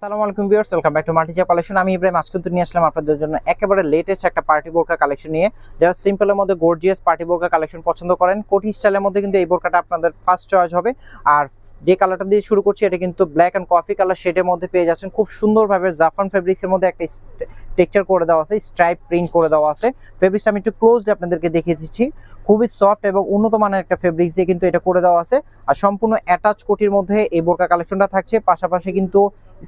আসসালামু আলাইকুম viewers, welcome back to মাল্টিজা কালেকশন। আমি ইব্রাহিম, আজকে কিন্তু নিয়ে আসলাম আপনাদের জন্য একেবারে লেটেস্ট একটা পার্টি বোরকা কালেকশন নিয়ে। যারা সিম্পলের মধ্যে গর্জিয়াস পার্টি বোরকা কালেকশন পছন্দ করেন, কোটি স্টাইলের মধ্যে কিন্তু এই বোরকাটা আপনাদের ফার্স্ট চয়েস হবে। আর যে কালারটা দিয়ে শুরু করছি, এটা কিন্তু ব্ল্যাক অ্যান্ড কফি কালার শেডের মধ্যে পেয়ে যাচ্ছেন। খুব সুন্দরভাবে জাফরান ফেব্রিক্সের মধ্যে একটা টেক্সচার করে দেওয়া আছে স্ট্রাইপ প্রিন্ট করে দেওয়া আছে। ফেব্রিক্সটা আমি একটু ক্লোজলি আপনাদেরকে দেখিয়ে দিচ্ছি। খুবই সফট এবং উন্নত মানের একটা ফেব্রিক্স দিয়ে কিন্তু এটা করে দেওয়া আছে। আর সম্পূর্ণ অ্যাটাচ কোটির মধ্যে এই বোরকা কালেকশনটা থাকছে। পাশাপাশি কিন্তু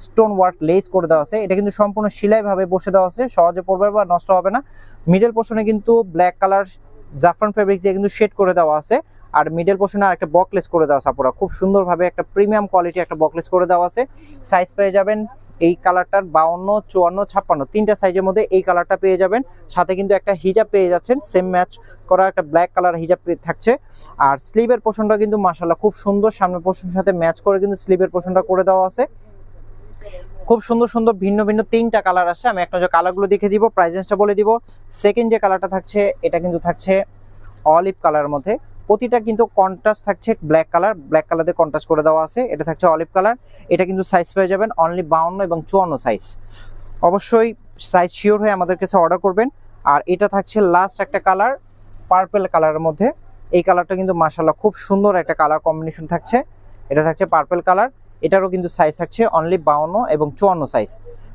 স্টোন ওয়ার্ক লেস করে দেওয়া আছে। এটা কিন্তু সম্পূর্ণ সেলাই ভাবে বসে দেওয়া আছে। সহজে পড়বে বা নষ্ট হবে না। মিডল পোর্শনে কিন্তু ব্ল্যাক কালার জাফরান ফেব্রিক্স দিয়ে কিন্তু শেড করে দেওয়া আছে। আর মিডল পোর্শনে আর একটা বকলেস করে দেওয়া আছে আপুরা খুব সুন্দরভাবে একটা প্রিমিয়াম কোয়ালিটি একটা বকলেস করে দেওয়া আছে। সাইজ পেয়ে যাবেন এই কালারটার বাউন্ন, চুয়ান্ন, ছাপ্পান্ন। তিনটা সাইজের মধ্যে এই কালারটা পেয়ে যাবেন। সাথে কিন্তু একটা হিজাব পেয়ে যাচ্ছেন সেম ম্যাচ করা একটা ব্ল্যাক কালার হিজাব থাকছে। আর স্লিভের পোর্শনটা কিন্তু মাসাল্লাহ খুব সুন্দর সামনের পোর্শনের সাথে ম্যাচ করে কিন্তু স্লিভের পোর্শনটা করে দেওয়া আছে। খুব সুন্দর সুন্দর, ভিন্ন ভিন্ন তিনটা কালার আসে আমি একটা যে কালারগুলো দেখে দিব প্রাইজেন্সটা বলে দিব। সেকেন্ড যে কালারটা থাকছে, এটা কিন্তু থাকছে অলিভ কালার মধ্যে। প্রতিটা কিন্তু কন্ট্রাস্ট থাকছে black colour black colour contrast করে দেওয়া আছে। এটা থাকছে অলিভ কালার এটা কিন্তু সাইজ পেয়ে যাবেন অনলি বাউন্ন এবং চুয়ান্ন সাইজ অবশ্যই সাইজ শিওর হয়ে আমাদের কাছে অর্ডার করবেন। আর এটা থাকছে লাস্ট একটা কালার পার্পেল কালারের মধ্যে। এই কালারটা কিন্তু মাসাল্লাহ খুব সুন্দর একটা কালার কম্বিনেশন থাকছে। এটা থাকছে পার্পেল কালার এটারও কিন্তু সাইজ থাকছে অনলি বাউন্ন এবং চুয়ান্ন সাইজ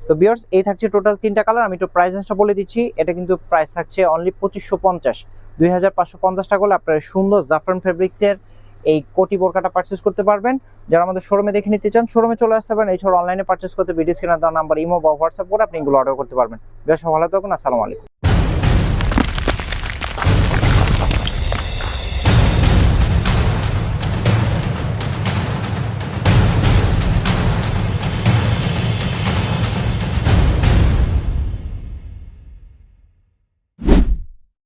তো বিয়ার্স এই থাকছে টোটাল তিনটা কালার আমি একটু প্রাইসটা বলে দিচ্ছি। এটা কিন্তু প্রাইস থাকছে অনলি পঁচিশশো পঞ্চাশ। দুই হাজার পাঁচশো পঞ্চাশ টাকা হলে আপনারা সুন্দর জাফরান ফেব্রিক্সের এই কোটি বোরকাটা পার্চেস করতে পারবেন। যারা আমাদের শোরুমে দেখে নিতে চান শোরুমে চলে আসতে পারেন এছাড়া অনলাইনে পার্চেস করতে ভিডিও স্ক্রিনার দেওয়া নাম্বার ইমো বা হোয়াটসঅ্যাপ করে আপনি এগুলো অর্ডার করতে পারবেন। বেশ, ভালো থাকুন, আসসালামু আলাইকুম।